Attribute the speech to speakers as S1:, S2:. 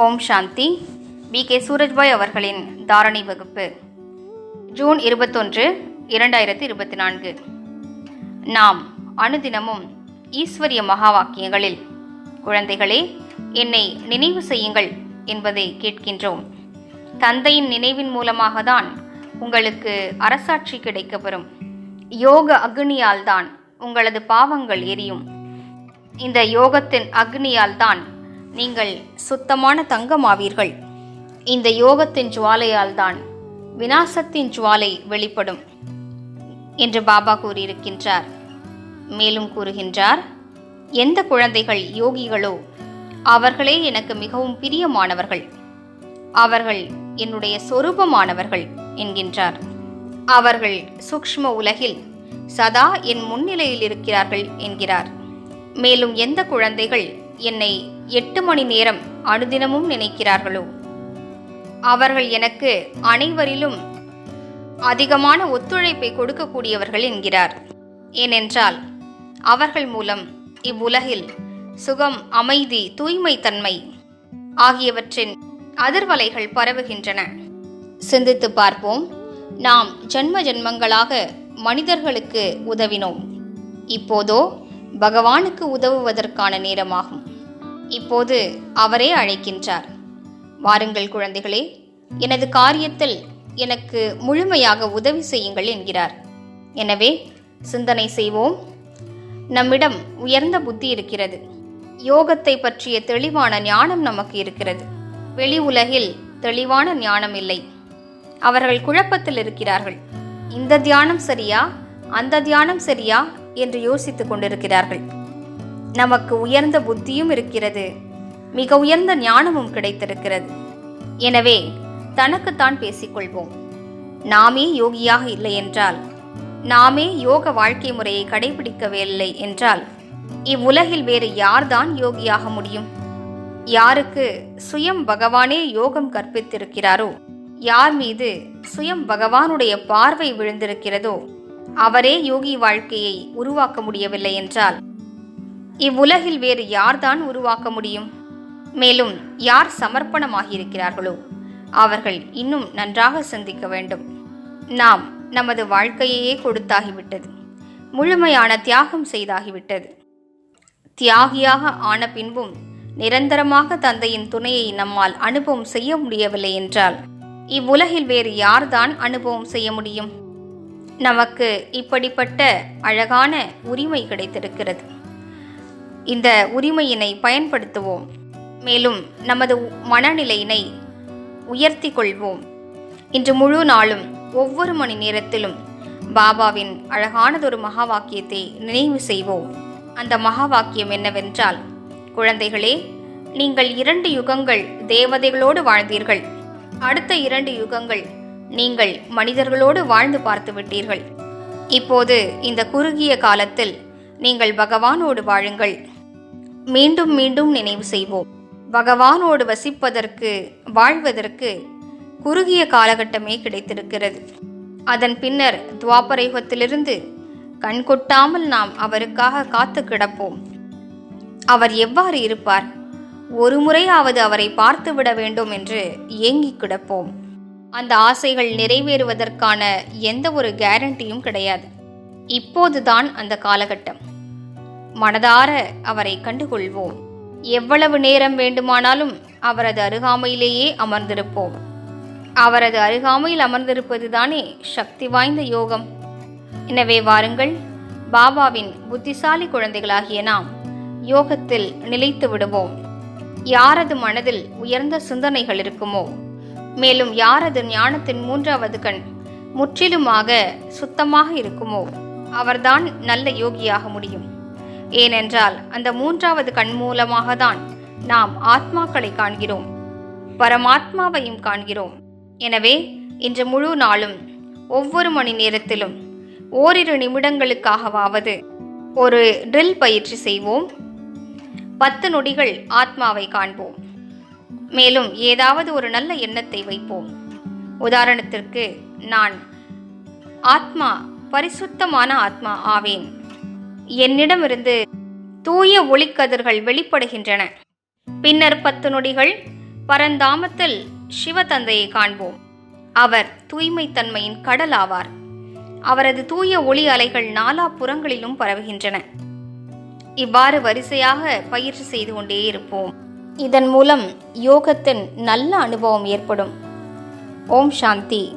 S1: ஓம் சாந்தி. B. K. Surajbhai அவர்களின் தாரணை வகுப்பு. ஜூன் இருபத்தொன்று இரண்டாயிரத்தி இருபத்தி நான்கு நாம் அனுதினமும் ஈஸ்வரிய மகா வாக்கியங்களில் குழந்தைகளே என்னை நினைவு செய்யுங்கள் என்பதை கேட்கின்றோம். தந்தையின் நினைவின் மூலமாக தான் உங்களுக்கு அரசாட்சி கிடைக்கப்பெறும். யோக அக்னியால் தான் உங்களது பாவங்கள் எரியும். இந்த யோகத்தின் அக்னியால் தான் நீங்கள் சுத்தமான தங்கமாவீர்கள். இந்த யோகத்தின் ஜுவாலையால் தான் வினாசத்தின் ஜுவாலை வெளிப்படும் என்று பாபா கூறியிருக்கின்றார். மேலும் கூறுகின்றார் எந்த குழந்தைகள் யோகிகளோ அவர்களே எனக்கு மிகவும் பிரியமானவர்கள். அவர்கள் என்னுடைய சொரூபமானவர்கள் என்கின்றார். அவர்கள் சூக்ஷ்ம உலகில் சதா என் முன்னிலையில் இருக்கிறார்கள் என்கிறார். மேலும் எந்த குழந்தைகள் என்னை எட்டு மணி நேரம் அனுதினமும் நினைக்கிறார்களோ? அவர்கள் எனக்கு அனைவரிலும் அதிகமான ஒத்துழைப்பை கொடுக்கக்கூடியவர்கள் என்கிறார். ஏனென்றால் அவர்கள் மூலம் இவ்வுலகில் சுகம் அமைதி தூய்மை தன்மை ஆகியவற்றின் அதிர்வலைகள் பரவுகின்றன. சிந்தித்து பார்ப்போம். நாம் ஜன்ம ஜென்மங்களாக மனிதர்களுக்கு உதவினோம். இப்போதோ பகவானுக்கு உதவுவதற்கான நேரமாகும். இப்போது அவரே அழைக்கின்றார். வாருங்கள் குழந்தைகளே எனது காரியத்தில் எனக்கு முழுமையாக உதவி செய்யுங்கள் என்கிறார். எனவே சிந்தனை செய்வோம். நம்மிடம் உயர்ந்த புத்தி இருக்கிறது. யோகத்தை பற்றிய தெளிவான ஞானம் நமக்கு இருக்கிறது. வெளி உலகில் தெளிவான ஞானம் இல்லை. அவர்கள் குழப்பத்தில் இருக்கிறார்கள். இந்த தியானம் சரியா அந்த தியானம் சரியா என்று யோசித்துக் கொண்டிருக்கிறார்கள். நமக்கு உயர்ந்த புத்தியும் இருக்கிறது. மிக உயர்ந்த ஞானமும் கிடைத்திருக்கிறது. எனவே தனக்குத்தான் பேசிக்கொள்வோம். நாமே யோகியாக இல்லை என்றால் நாமே யோக வாழ்க்கை முறையை கடைபிடிக்கவில்லை என்றால் இவ்வுலகில் வேறு யார்தான் யோகியாக முடியும்? யாருக்கு சுயம் பகவானே யோகம் கற்பித்திருக்கிறாரோ? யார் மீது சுயம் பகவானுடைய பார்வை விழுந்திருக்கிறதோ அவரே யோகி வாழ்க்கையை உருவாக்க முடியவில்லை என்றால் இவ்வுலகில் வேறு யார்தான் உருவாக்க முடியும்? மேலும் யார் சமர்ப்பணமாகியிருக்கிறார்களோ அவர்கள் இன்னும் நன்றாக சிந்திக்க வேண்டும். நாம் நமது வாழ்க்கையையே கொடுத்தாகிவிட்டது. முழுமையான தியாகம் செய்தாகிவிட்டது. தியாகியாக ஆன பின்பும் நிரந்தரமாக தந்தையின் துணையை நம்மால் அனுபவம் செய்ய முடியவில்லை என்றால் இவ்வுலகில் வேறு யார்தான் அனுபவம் செய்ய முடியும்? நமக்கு இப்படிப்பட்ட அழகான உரிமை கிடைத்திருக்கிறது. இந்த உரிமையினை பயன்படுத்துவோம். மேலும் நமது மனநிலையினை உயர்த்தி கொள்வோம் இன்று முழு நாளும் ஒவ்வொரு மணி நேரத்திலும் பாபாவின் அழகானதொரு மகா வாக்கியத்தை நினைவு செய்வோம். அந்த மகா வாக்கியம் என்னவென்றால் குழந்தைகளே நீங்கள் இரண்டு யுகங்கள் தேவதைகளோடு வாழ்ந்தீர்கள். அடுத்த இரண்டு யுகங்கள் நீங்கள் மனிதர்களோடு வாழ்ந்து பார்த்து விட்டீர்கள். இப்போது இந்த குறுகிய காலத்தில் நீங்கள் பகவானோடு வாழுங்கள். மீண்டும் மீண்டும் நினைவு செய்வோம். பகவானோடு வசிப்பதற்கு வாழ்வதற்கு குறுகிய காலகட்டமே கிடைத்திருக்கிறது. அதன் பின்னர் துவாபரயுகத்திலிருந்து கண்கொட்டாமல் நாம் அவருக்காக காத்து கிடப்போம். அவர் எவ்வாறு இருப்பார்? ஒரு முறையாவது அவரை பார்த்து விட வேண்டும் என்று ஏங்கிக் கிடப்போம். அந்த ஆசைகள் நிறைவேறுவதற்கான எந்த ஒரு கேரண்டியும் கிடையாது. இப்போதுதான் அந்த காலகட்டம். மனதார அவரை கண்டுகொள்வோம். எவ்வளவு நேரம் வேண்டுமானாலும் அவரது அருகாமையிலேயே அமர்ந்திருப்போம். அவரது அருகாமையில் அமர்ந்திருப்பதுதானே சக்தி வாய்ந்த யோகம். எனவே வாருங்கள் பாபாவின் புத்திசாலி குழந்தைகளாகிய நாம் யோகத்தில் நிலைத்து விடுவோம். யாரது மனதில் உயர்ந்த சிந்தனைகள் இருக்குமோ மேலும் யாரது ஞானத்தின் மூன்றாவது கண் முற்றிலுமாக சுத்தமாக இருக்குமோ அவர்தான் நல்ல யோகியாக முடியும். ஏனென்றால் அந்த மூன்றாவது கண் மூலமாக தான் நாம் ஆத்மாக்களை காண்கிறோம். பரமாத்மாவையும் காண்கிறோம். எனவே இன்று முழு நாளும் ஒவ்வொரு மணி நேரத்திலும் ஓரிரு நிமிடங்களுக்காகவாவது ஒரு ட்ரில் பயிற்சி செய்வோம். பத்து நொடிகள் ஆத்மாவை காண்போம். மேலும் ஏதாவது ஒரு நல்ல எண்ணத்தை வைப்போம். உதாரணத்திற்கு நான் ஆத்மா பரிசுத்தமான ஆத்மா ஆவேன். என்னிடமிருந்து தூய ஒளிக்கதிர்கள் வெளிப்படுகின்றன. பின்னர் பத்து நொடிகள் பரந்தாமத்தில் சிவதந்தையை காண்போம். அவர் தூய்மை தன்மையின் கடல் ஆவார் அவரது தூய ஒளி அலைகள் நாலா புறங்களிலும் பரவுகின்றன. இவ்வாறு வரிசையாக பயிற்சி செய்து கொண்டே இருப்போம். இதன் மூலம் யோகத்தின் நல்ல அனுபவம் ஏற்படும். ஓம் சாந்தி.